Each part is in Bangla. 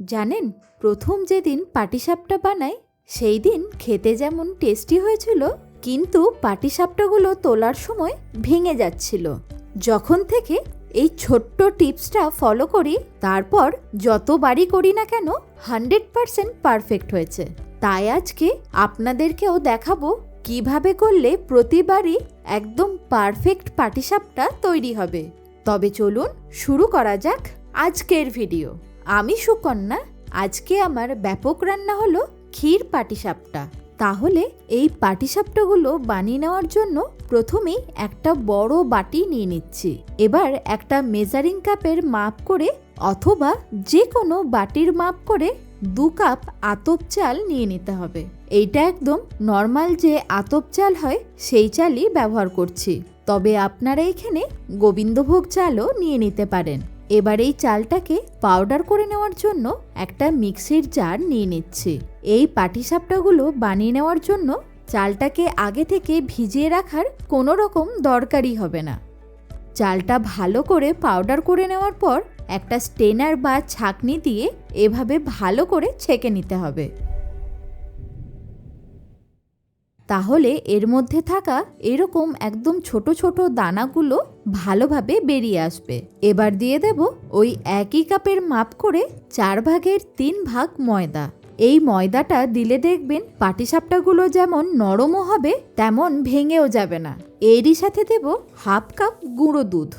জানেন, প্রথম যেদিন পাটিসাপটা বানাই সেই দিন খেতে যেমন টেস্টি হয়েছিল, কিন্তু পাটিসাপটাগুলো তোলার সময় ভেঙে যাচ্ছিল। যখন থেকে এই ছোট্ট টিপসটা ফলো করি, তারপর যতবারই করি না কেন, হান্ড্রেড পারসেন্ট পারফেক্ট হয়েছে। তাই আজকে আপনাদেরকেও দেখাবো কীভাবে করলে প্রতিবারই একদম পারফেক্ট পাটিসাপটা তৈরি হবে। তবে চলুন শুরু করা যাক আজকের ভিডিও। আমি সুকন্যা, আজকে আমার ব্যাপক রান্না হলো ক্ষীর পাটিসাপটা। তাহলে এই পাটিসাপটাগুলো বানিয়ে নেওয়ার জন্য প্রথমেই একটা বড় বাটি নিয়ে নিচ্ছি। এবার একটা মেজারিং কাপের মাপ করে অথবা যে কোনো বাটির মাপ করে দু কাপ আতপ চাল নিয়ে নিতে হবে। এইটা একদম নর্মাল যে আতপ চাল হয়, সেই চালই ব্যবহার করছি। তবে আপনারা এখানে গোবিন্দভোগ চালও নিয়ে নিতে পারেন। এবার এই চালটাকে পাউডার করে নেওয়ার জন্য একটা মিক্সির জার নিয়ে নিচ্ছে। এই পাটিসাপটাগুলো বানিয়ে নেওয়ার জন্য চালটাকে আগে থেকে ভিজিয়ে রাখার কোনো রকম দরকারই হবে না। চালটা ভালো করে পাউডার করে নেওয়ার পর একটা স্টেনার বা ছাকনি দিয়ে এভাবে ভালো করে ছেঁকে নিতে হবে। তাহলে এর মধ্যে থাকা এরকম একদম ছোট ছোট দানাগুলো ভালোভাবে বেরিয়ে আসবে। এবার দিয়ে দেব ওই একই কাপের মাপ করে চার ভাগের তিন ভাগ ময়দা। এই ময়দাটা দিলে দেখবেন পাটিসাপটাগুলো যেমন নরমও হবে, তেমন ভেঙেও যাবে না। এরই সাথে দেব হাফ কাপ গুঁড়ো দুধ।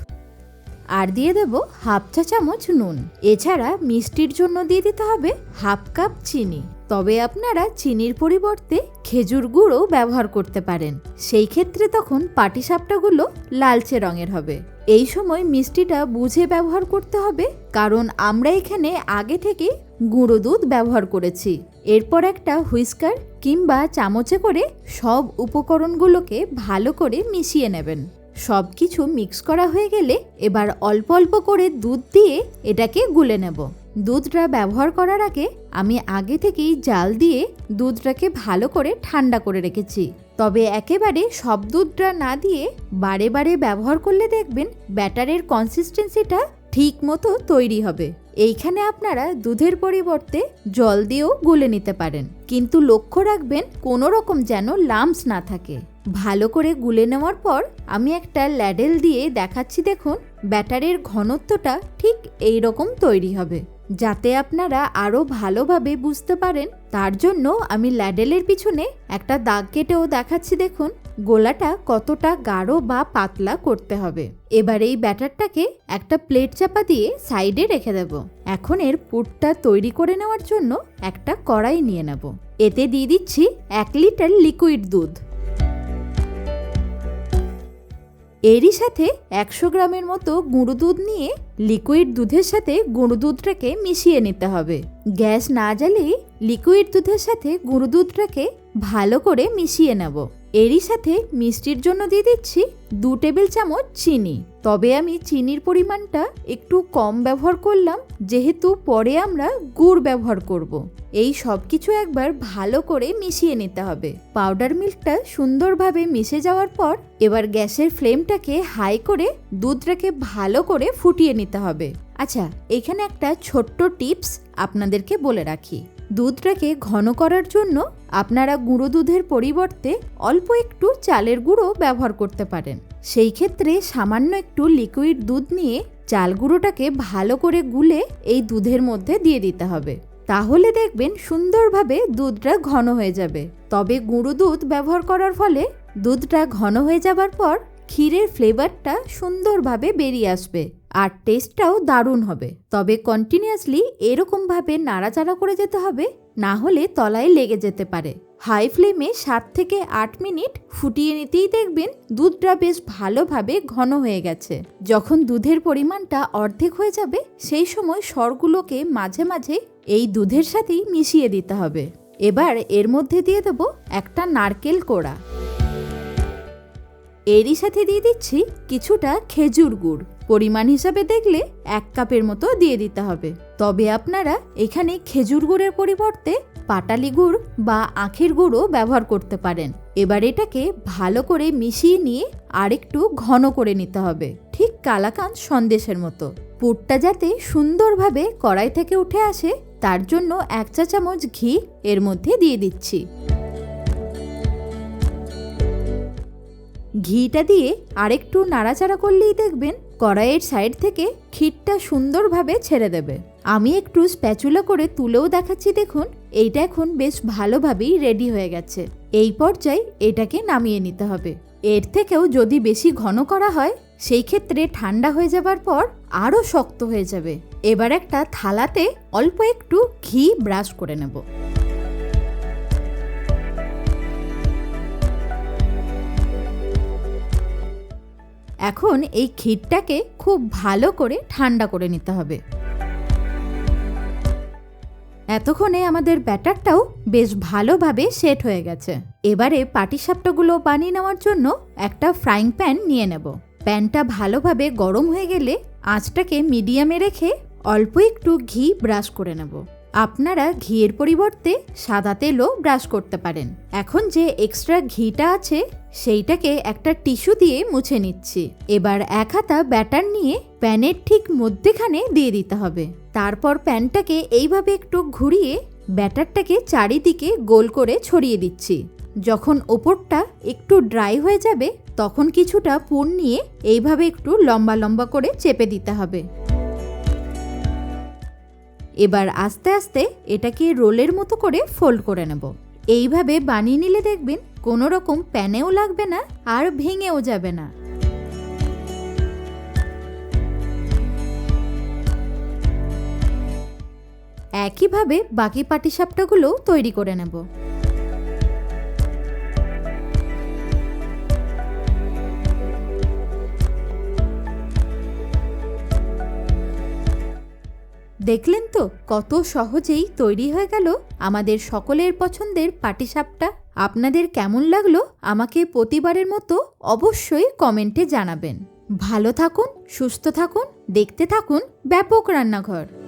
আর দিয়ে দেব হাফ চা চামচ নুন। এছাড়া মিষ্টির জন্য দিয়ে দিতে হবে হাফ কাপ চিনি। তবে আপনারা চিনির পরিবর্তে খেজুর গুঁড়ো ব্যবহার করতে পারেন। সেই ক্ষেত্রে তখন পাটিসাপটাগুলো লালচে রঙের হবে। এই সময় মিষ্টিটা বুঝে ব্যবহার করতে হবে, কারণ আমরা এখানে আগে থেকে গুঁড়ো দুধ ব্যবহার করেছি। এরপর একটা হুইস্কার কিংবা চামচে করে সব উপকরণগুলোকে ভালো করে মিশিয়ে নেবেন। সব কিছু মিক্স করা হয়ে গেলে এবার অল্প অল্প করে দুধ দিয়ে এটাকে গুলে নেব। দুধটা ব্যবহার করার আগে আমি আগে থেকেই জাল দিয়ে দুধটাকে ভালো করে ঠান্ডা করে রেখেছি। তবে একেবারে সব দুধটা না দিয়ে বারে বারে ব্যবহার করলে দেখবেন ব্যাটারের কনসিস্টেন্সিটা ঠিক মতো তৈরি হবে। এইখানে আপনারা দুধের পরিবর্তে জল দিয়েও গুলে নিতে পারেন। কিন্তু লক্ষ্য রাখবেন কোনো রকম যেন লামস না থাকে। ভালো করে গুলে নেওয়ার পর আমি একটা ল্যাডেল দিয়ে দেখাচ্ছি দেখুন, ব্যাটারের ঘনত্বটা ঠিক এই রকম তৈরি হবে। যাতে আপনারা আরও ভালোভাবে বুঝতে পারেন, তার জন্য আমি ল্যাডেলের পিছনে একটা দাগ কেটেও দেখাচ্ছি দেখুন। গোলাটা কতটা গাঢ় বা পাতলা করতে হবে। এবার এই ব্যাটারটাকে একটা প্লেট চাপা দিয়ে সাইডে রেখে দেব। এখন এর পুরটা তৈরি করে নেওয়ার জন্য একটা কড়াই নিয়ে নেব। এতে দিয়ে দিচ্ছি এক লিটার লিকুইড দুধ। এরই সাথে একশো গ্রামের মতো গুঁড়ো দুধ নিয়ে লিকুইড দুধের সাথে গুঁড়ো দুধটাকে মিশিয়ে নিতে হবে। গ্যাস না জ্বালিয়ে লিকুইড দুধের সাথে গুঁড়ো দুধটাকে ভালো করে মিশিয়ে নেব। এরই সাথে মিষ্টির জন্য দিয়ে দিচ্ছি দু টেবিল চামচ চিনি। তবে আমি চিনির পরিমাণটা একটু কম ব্যবহার করলাম, যেহেতু পরে আমরা গুড় ব্যবহার করব। এই সব কিছু একবার ভালো করে মিশিয়ে নিতে হবে। পাউডার মিল্কটা সুন্দরভাবে মিশে যাওয়ার পর এবার গ্যাসের ফ্লেমটাকে হাই করে দুধটাকে ভালো করে ফুটিয়ে নিতে হবে। আচ্ছা এখানে একটা ছোট্ট টিপস আপনাদেরকে বলে রাখি। দুধটাকে ঘন করার জন্য আপনারা গুঁড়ো দুধের পরিবর্তে অল্প একটু চালের গুঁড়ো ব্যবহার করতে পারেন। সেই ক্ষেত্রে সামান্য একটু লিকুইড দুধ নিয়ে চাল গুঁড়োটাকে ভালো করে গুলে এই দুধের মধ্যে দিয়ে দিতে হবে। তাহলে দেখবেন সুন্দরভাবে দুধটা ঘন হয়ে যাবে। তবে গুঁড়ো দুধ ব্যবহার করার ফলে দুধটা ঘন হয়ে যাবার পর ক্ষীরের ফ্লেভারটা সুন্দরভাবে বেরিয়ে আসবে। আর টেস্টটাও দারুণ হবে। তবে কন্টিনিউয়াসলি এরকমভাবে নাড়াচাড়া করে যেতে হবে, না হলে তলায় লেগে যেতে পারে। হাই ফ্লেমে সাত থেকে আট মিনিট ফুটিয়ে নিতেই দেখবেন দুধটা বেশ ভালোভাবে ঘন হয়ে গেছে। যখন দুধের পরিমাণটা অর্ধেক হয়ে যাবে, সেই সময় স্বরগুলোকে মাঝে মাঝে এই দুধের সাথেই মিশিয়ে দিতে হবে। এবার এর মধ্যে দিয়ে দেবো একটা নারকেল কোড়া। এরই সাথে দিয়ে দিচ্ছি কিছুটা খেজুর গুড়। পরিমাণ হিসাবে দেখলে এক কাপের মতো দিয়ে দিতে হবে। তবে আপনারা এখানে খেজুর গুড়ের পরিবর্তে পাটালি গুড় বা আখের গুঁড়ো ব্যবহার করতে পারেন। এবার এটাকে ভালো করে মিশিয়ে নিয়ে আরেকটু ঘন করে নিতে হবে, ঠিক কালাকান সন্দেশের মতো। পুরটা যাতে সুন্দরভাবে কড়াই থেকে উঠে আসে, তার জন্য এক চা চামচ ঘি এর মধ্যে দিয়ে দিচ্ছি। ঘিটা দিয়ে আরেকটু নাড়াচাড়া করলেই দেখবেন কড়াইয়ের সাইড থেকে ক্ষীরটা সুন্দরভাবে ছেড়ে দেবে। আমি একটু স্প্যাচুলা করে তুলেও দেখাচ্ছি দেখুন, এইটা এখন বেশ ভালোভাবেই রেডি হয়ে গেছে। এই পর্যায়ে এটাকে নামিয়ে নিতে হবে। এর থেকেও যদি বেশি ঘন করা হয়, সেই ক্ষেত্রে ঠান্ডা হয়ে যাবার পর আরও শক্ত হয়ে যাবে। এবার একটা থালাতে অল্প একটু ঘি ব্রাশ করে নেব। এখন এই ক্ষীরটাকে খুব ভালো করে ঠান্ডা করে নিতে হবে। এতক্ষণে আমাদের ব্যাটারটাও বেশ ভালোভাবে সেট হয়ে গেছে। এবারে পাটিসাপটাগুলো বানিয়ে নেওয়ার জন্য একটা ফ্রাইং প্যান নিয়ে নেব। প্যানটা ভালোভাবে গরম হয়ে গেলে আঁচটাকে মিডিয়ামে রেখে অল্প একটু ঘি ব্রাশ করে নেব। আপনারা ঘিয়ের পরিবর্তে সাদা তেলও ব্রাশ করতে পারেন। এখন যে এক্সট্রা ঘিটা আছে, সেইটাকে একটা টিস্যু দিয়ে মুছে নিচ্ছি। এবার এক হাতা ব্যাটার নিয়ে প্যানের ঠিক মধ্যেখানে দিয়ে দিতে হবে। তারপর প্যানটাকে এইভাবে একটু ঘুরিয়ে ব্যাটারটাকে চারিদিকে গোল করে ছড়িয়ে দিচ্ছি। যখন ওপরটা একটু ড্রাই হয়ে যাবে, তখন কিছুটা পুর নিয়ে এইভাবে একটু লম্বা লম্বা করে চেপে দিতে হবে। এবার আস্তে আস্তে এটাকে রোলের মতো করে ফোল্ড করে নেব। এইভাবে বানিয়ে নিলে দেখবেন কোনো রকম প্যানেও লাগবে না আর ভেঙেও যাবে না। একইভাবে বাকি পাটিসাপটাগুলোও তৈরি করে নেব। দেখলেন তো কত সহজেই তৈরি হয়ে গেল আমাদের সকলের পছন্দের পাটিসাপটা। আপনাদের কেমন লাগল আমাকে প্রতিবারের মতো অবশ্যই কমেন্টে জানাবেন। ভালো থাকুন, সুস্থ থাকুন, দেখতে থাকুন ব্যাপক রান্নাঘর।